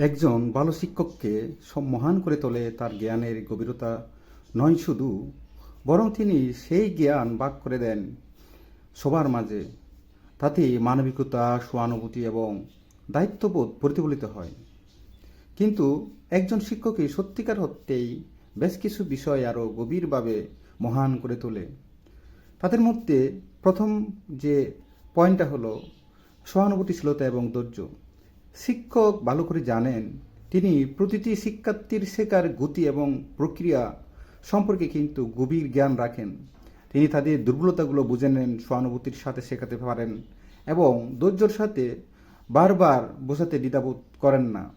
একজন ভালো শিক্ষককে সব মহান করে তোলে তার জ্ঞানের গভীরতা নয় শুধু, বরং তিনি সেই জ্ঞান ভাগ করে দেন সবার মাঝে। তাতে মানবিকতা, সহানুভূতি এবং দায়িত্ববোধ প্রতিফলিত হয়। কিন্তু একজন শিক্ষকই সত্যিকার হতেই বেশ কিছু বিষয় আরও গভীরভাবে মহান করে তোলে। তাদের মধ্যে প্রথম যে পয়েন্টটা হলো সহানুভূতিশীলতা এবং ধৈর্য। শিক্ষক ভালো করে জানেন, তিনি প্রতিটি শিক্ষার্থীর শেখার গতি এবং প্রক্রিয়া সম্পর্কে কিন্তু গভীর জ্ঞান রাখেন। তিনি তাদের দুর্বলতাগুলো বুঝে নেন, সহানুভূতির সাথে শেখাতে পারেন এবং ধৈর্যর সাথে বারবার বোঝাতে দ্বিধাবোধ করেন না।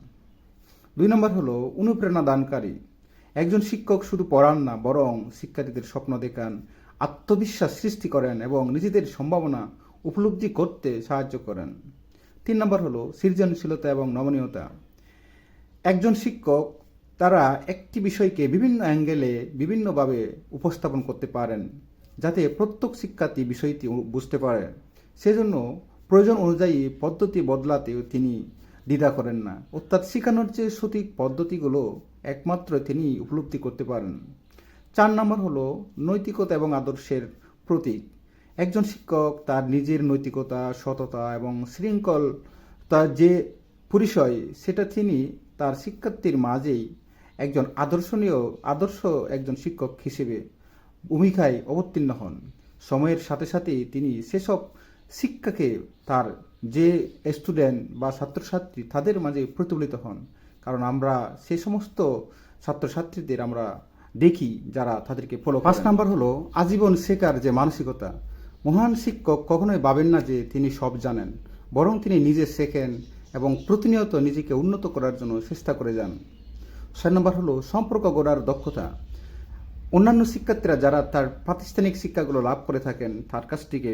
দুই নম্বর হলো অনুপ্রেরণা দানকারী। একজন শিক্ষক শুধু পড়ান না, বরং শিক্ষার্থীদের স্বপ্ন দেখান, আত্মবিশ্বাস সৃষ্টি করেন এবং নিজেদের সম্ভাবনা উপলব্ধি করতে সাহায্য করেন। তিন নম্বর হলো সৃজনশীলতা এবং নমনীয়তা। একজন শিক্ষক তারা একটি বিষয়কে বিভিন্ন অ্যাঙ্গেলে বিভিন্নভাবে উপস্থাপন করতে পারেন, যাতে প্রত্যেক শিক্ষার্থী বিষয়টি বুঝতে পারে। সেজন্য প্রয়োজন অনুযায়ী পদ্ধতি বদলাতেও তিনি দ্বিধা করেন না। অর্থাৎ শেখানোর যে সঠিক পদ্ধতিগুলো একমাত্র তিনি উপলব্ধি করতে পারেন। চার নম্বর হলো নৈতিকতা এবং আদর্শের প্রতীক। একজন শিক্ষক তার নিজের নৈতিকতা, সততা এবং শৃঙ্খল, তার যে পরিচয়, সেটা তিনি তার শিক্ষার্থীর মাঝেই একজন আদর্শনীয়, আদর্শ একজন শিক্ষক হিসেবে ভূমিকায় অবতীর্ণ হন। সময়ের সাথে সাথে তিনি সেসব শিক্ষাকে তার যে স্টুডেন্ট বা ছাত্রছাত্রী তাদের মাঝে প্রতিফলিত হন। কারণ আমরা সে সমস্ত ছাত্রছাত্রীদের আমরা দেখি যারা তাদেরকে ফলো পাঁচ নাম্বার হলো আজীবন শেখার যে মানসিকতা মহান শিক্ষক কখনোই ভাবেন না যে তিনি সব জানেন, বরং তিনি নিজে শেখেন এবং প্রতিনিয়ত নিজেকে উন্নত করার জন্য চেষ্টা করে যান। ছয় নম্বর হলো সম্পর্ক গড়ার দক্ষতা। অন্যান্য শিক্ষার্থীরা যারা তার প্রাতিষ্ঠানিক শিক্ষাগুলো লাভ করে থাকেন তার কাছ থেকে,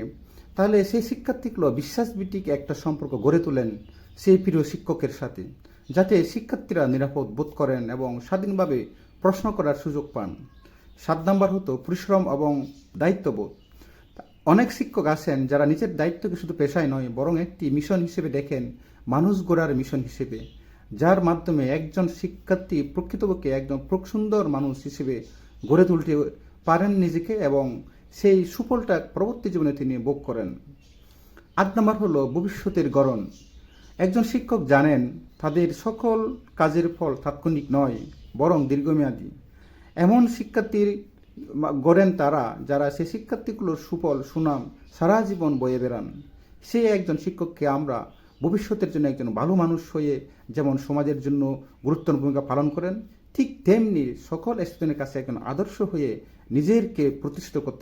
তাহলে সেই শিক্ষার্থীগুলো বিশ্বাসভিত্তিক একটা সম্পর্ক গড়ে তোলেন সেই প্রিয় শিক্ষকের সাথে, যাতে শিক্ষার্থীরা নিরাপদ বোধ করেন এবং স্বাধীনভাবে প্রশ্ন করার সুযোগ পান। সাত নম্বর হতো পরিশ্রম এবং দায়িত্ববোধ। অনেক শিক্ষক আছেন যারা নিজের দায়িত্বকে শুধু পেশায় নয়, বরং একটি মিশন হিসেবে দেখেন, মানুষ গড়ার মিশন হিসেবে, যার মাধ্যমে একজন শিক্ষার্থী প্রকৃতপক্ষে একজন সুন্দর মানুষ হিসেবে গড়ে তুলতে পারেন নিজেকে এবং সেই সুফলটা পরবর্তী জীবনে তিনি ভোগ করেন। আট নম্বর হলো ভবিষ্যতের গড়ন। একজন শিক্ষক জানেন, তাদের সকল কাজের ফল তাৎক্ষণিক নয়, বরং দীর্ঘমেয়াদী। এমন শিক্ষার্থীর গড়েন তারা, যারা সেই শিক্ষার্থীগুলোর সুফল, সুনাম সারা জীবন বয়ে বেড়ান। সেই একজন শিক্ষককে আমরা ভবিষ্যতের জন্য একজন ভালো মানুষ হয়ে যেমন সমাজের জন্য গুরুত্বপূর্ণ ভূমিকা পালন করেন, ঠিক তেমনি সকল স্টুডেন্টের কাছে একজন আদর্শ হয়ে নিজেরকে প্রতিষ্ঠিত করতে